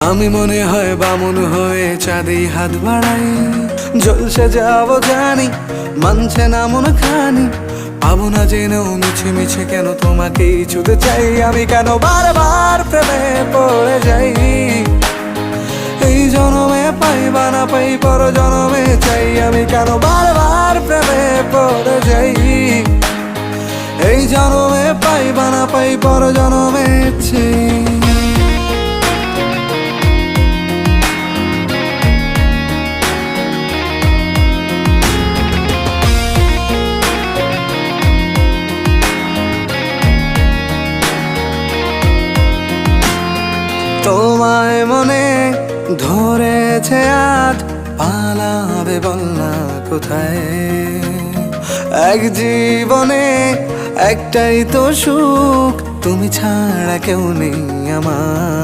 আমি মনে হয় বামন হয়ে চাঁদে হাত বাড়াই। জলসে যাব জানি মানছে না মন খানি পাবো না যেন মিছে মিছে কেন তোমাকেই ছুতে চাই। আমি কেন বারবার প্রেমে পড়ে যাই? এই জনমে পাই বা না পাই পর জনমে চাই। আমি কেন বারবার প্রেমে পড়ে যাই? এই জনমে পাই বা না পাই পর জনমে চাই। মনে ধরেছে আজ, পালাবে বল না কোথায়? এক জীবনে একটাই তো সুখ, তুমি ছাড়া কেউ নেই আমার।